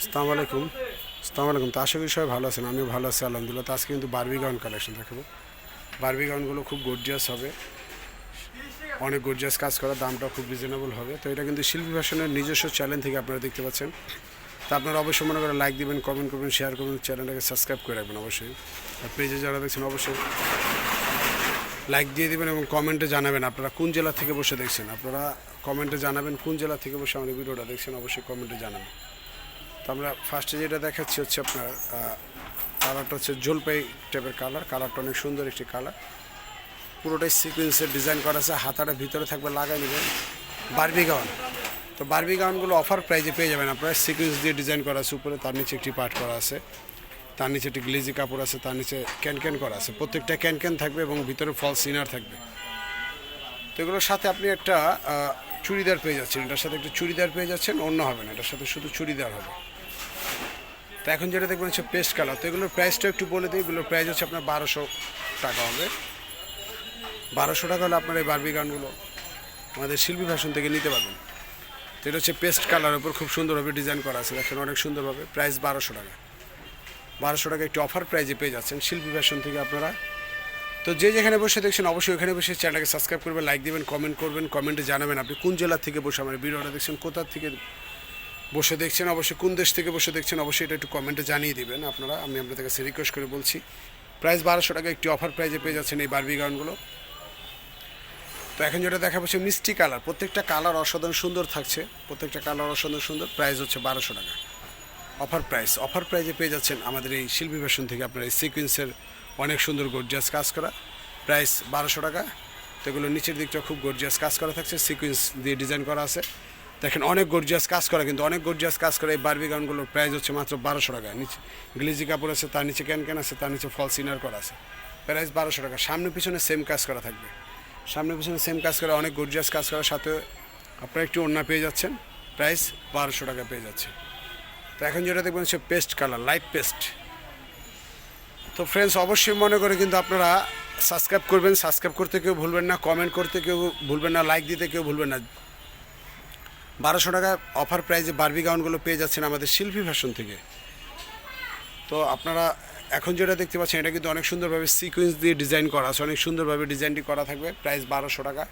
আসসালামু আলাইকুম। আসসালামু আলাইকুম। তো আশা করি সবাই ভালো আছেন, আমিও ভালো আছি, আলহামদুলিল্লাহ। তো আজকে কিন্তু বারবি গাউন কালেকশন দেখাবো। বারবি গাউনগুলো খুব গর্জিয়াস হবে। অনেক গর্জিয়াস কাজ করা দামটা খুব রিজনেবল হবে। তো এটা কিন্তু শিল্পী ফ্যাশনের নিজস্ব চ্যানেল থেকে আপনারা দেখতে পাচ্ছেন। তো আপনারা অবশ্যই মনে করে লাইক দিবেন কমেন্ট করবেন শেয়ার করবেন চ্যানেলটাকে সাবস্ক্রাইব করে রাখবেন অবশ্যই। আর পেজে যারা দেখছেন, অবশ্যই লাইক দিয়ে দেবেন এবং কমেন্টে জানাবেন আপনারা কোন জেলা থেকে বসে দেখছেন। আপনারা কমেন্টে জানাবেন কোন জেলা থেকে বসে আমাদের ভিডিওটা দেখছেন, অবশ্যই কমেন্টে জানাবেন। তো আমরা ফার্স্টে যেটা দেখাচ্ছি হচ্ছে আপনার কালারটা হচ্ছে জলপাই টাইপের কালার কালারটা অনেক সুন্দর একটি কালার পুরোটাই সিকুয়েন্সের ডিজাইন করা আছে, হাতাটা ভিতরে থাকবে, লাগাই নেবেন। বারবি গাউন তো বার্বি গাউনগুলো অফার প্রাইজে পেয়ে যাবেন আপনারা। সিকুয়েন্স দিয়ে ডিজাইন করা আছে, উপরে তার নিচে একটি পার্ট করা আছে। তার নিচে একটি গ্লেজি কাপড় আছে, তার নিচে ক্যান ক্যান করা আছে। প্রত্যেকটা ক্যান ক্যান থাকবে এবং ভিতরে ফলস ইনার থাকবে। তো এগুলোর সাথে আপনি একটা চুড়িদার পেয়ে যাচ্ছেন। এটার সাথে একটা চুড়িদার পেয়ে যাচ্ছেন, অন্য হবে না। এটার সাথে শুধু চুড়িদার হবে। তো এখন যেটা দেখবেন হচ্ছে পেস্ট কালার। তো এগুলোর প্রাইসটা একটু বলে দিই, এগুলোর প্রাইস হচ্ছে আপনার বারোশো টাকা হবে। বারোশো টাকা হলে আপনার এই বারবি গানগুলো আমাদের শিল্পী ফ্যাশন থেকে নিতে পারবেন। তো এটা হচ্ছে পেস্ট কালারের উপর খুব সুন্দরভাবে ডিজাইন করা আছে, দেখেন অনেক সুন্দরভাবে প্রাইস বারোশো টাকা। বারোশো টাকা একটি অফার প্রাইজে পেয়ে যাচ্ছেন শিল্পী ফ্যাশন থেকে আপনারা। তো যে যেখানে বসে দেখছেন, অবশ্যই ওখানে বসে চ্যানেলকে সাবস্ক্রাইব করবেন লাইক দেবেন কমেন্ট করবেন কমেন্টে জানাবেন আপনি কোন জেলা থেকে বসে আমার ভিডিওটা দেখছেন, কোথা থেকে বসে দেখছেন, অবশ্যই কোন দেশ থেকে বসে দেখছেন, অবশ্যই এটা একটু কমেন্টে জানিয়ে দিবেন আপনারা। আমি আপনাদের কাছে রিকোয়েস্ট করে বলছি প্রাইস বারোশো টাকা একটি অফার প্রাইজে পেয়ে যাচ্ছেন এই বারবি গাউনগুলো। তো এখন যেটা দেখা পাচ্ছে মিষ্টি কালার। প্রত্যেকটা কালার অসাধারণ সুন্দর থাকছে, প্রত্যেকটা কালার অসাধারণ সুন্দর প্রাইস হচ্ছে বারোশো টাকা। অফার প্রাইস অফার প্রাইজে পেয়ে যাচ্ছেন আমাদের এই শিল্পী ফ্যাশন থেকে আপনার এই সিকুয়েন্সের অনেক সুন্দর গর্জিয়াস কাজ করা। প্রাইস বারোশো টাকা। তো এগুলো নিচের দিকটা খুব গর্জিয়াস কাজ করা থাকছে সিকুয়েন্স দিয়ে ডিজাইন করা আছে। দেখেন, অনেক গর্জিয়াস কাজ করা, কিন্তু অনেক গর্জিয়াস কাজ করা এই বার্বি গাউনগুলোর প্রাইস হচ্ছে মাত্র বারোশো টাকা। নিচে গ্লিজি কাপড় আছে, তার নিচে ক্যান ক্যান আছে, তার নিচে ফলস সিনার করা আছে। প্রাইস বারোশো টাকা। সামনে পিছনে সেম কাজ করা থাকবে। সামনে পিছনে সেম কাজ করা, অনেক গর্জিয়াস কাজ করার সাথে আপনারা একটু ওড়না পেয়ে যাচ্ছেন। প্রাইস বারোশো টাকা পেয়ে যাচ্ছে তো এখন যেটা দেখবেন সে পেস্ট কালার লাইট পেস্ট তো ফ্রেন্ডস অবশ্যই মনে করে কিন্তু আপনারা সাবস্ক্রাইব করবেন। সাবস্ক্রাইব করতে কেউ ভুলবেন না কমেন্ট করতে কেউ ভুলবেন না লাইক দিতে কেউ ভুলবেন না। বারোশো টাকা অফার প্রাইজে বার্বি গাউনগুলো পেয়ে যাচ্ছেন আমাদের শিল্পী ফ্যাশন থেকে। তো আপনারা এখন যেটা দেখতে পাচ্ছেন, এটা কিন্তু অনেক সুন্দরভাবে সিকোয়েন্স দিয়ে ডিজাইন করা আছে, অনেক সুন্দরভাবে ডিজাইনটি করা থাকবে প্রাইস বারোশো টাকা।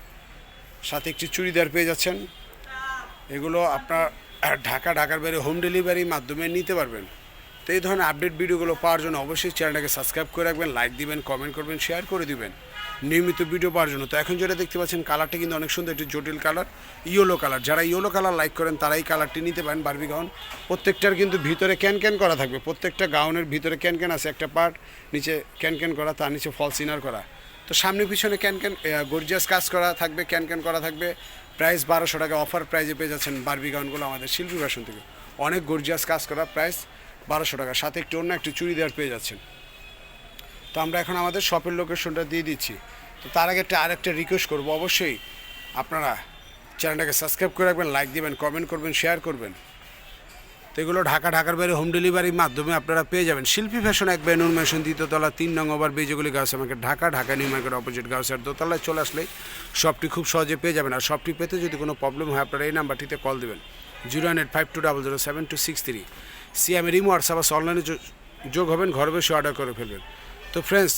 সাথে একটি চুড়িদার পেয়ে যাচ্ছেন। এগুলো আপনার ঢাকা, ঢাকার বাইরে হোম ডেলিভারির মাধ্যমে নিতে পারবেন। তো এই ধরনের আপডেট ভিডিওগুলো পাওয়ার জন্য অবশ্যই চ্যানেলটাকে সাবস্ক্রাইব করে রাখবেন লাইক দিবেন কমেন্ট করবেন শেয়ার করে দিবেন। নিয়মিত ভিডিও পাওয়ার জন্য। তো এখন যেটা দেখতে পাচ্ছেন কালারটা কিন্তু অনেক সুন্দর, একটি জটিল কালার ইয়েলো কালার যারা ইয়েলো কালার লাইক করেন তারা এই কালারটি নিতে পারেন বার্বি গাউন প্রত্যেকটার কিন্তু ভিতরে ক্যান ক্যান করা থাকবে। প্রত্যেকটা গাউনের ভিতরে ক্যান ক্যান আছে, একটা পার্ট নিচে ক্যান ক্যান করা, তার নিচে ফলস ইনার করা। তো সামনে পিছনে ক্যান ক্যান গর্জিয়াস কাজ করা থাকবে ক্যান ক্যান করা থাকবে। প্রাইস বারোশো টাকা অফার প্রাইজে পেয়ে যাচ্ছেন বার্বি গাউনগুলো আমাদের শিল্পী ফ্যাশন থেকে। অনেক গর্জিয়াস কাজ করা প্রাইস বারোশো টাকা। সাথে একটু অন্য একটু চুড়িদার পেয়ে যাচ্ছেন। তো আমরা এখন আমাদের শপের লোকেশনটা দিয়ে দিচ্ছি। তো তার আগে একটা আরেকটা রিকোয়েস্ট করব। অবশ্যই আপনারা চ্যানেলটাকে সাবস্ক্রাইব করে রাখবেন লাইক দেবেন কমেন্ট করবেন শেয়ার করবেন। তো এগুলো ঢাকা, ঢাকার বাইরে হোম ডেলিভারির মাধ্যমে আপনারা পেয়ে যাবেন। শিল্পী ফ্যাশন এক বেনুর মেশন দ্বিতীয়তলা তিন নং ওভার বেজগুলি গাছ আমাকে Dhaka Dhaka, new market opposite গাউসের দোতলায় চলে আসলেই শপটি খুব সহজে পেয়ে যাবেন। আর শপটি পেতে যদি কোনো প্রবলেম হয়, আপনারা এই নাম্বারটিতে কল দেবেন। Zero eight five two double zero seven two six three. সিএমের WhatsApp আছে অনলাইনে যোগ হবেন, ঘরে বসে অর্ডার করে ফেলবেন। তো ফ্রেন্ডস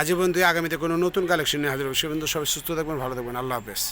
আজ দিয়ে আগামীতে কোনো নতুন কালেকশন নিয়ে হাজির হবে। সে বন্ধু সবাই সুস্থ থাকবেন, ভালো থাকবেন। আল্লাহ হাফেজ।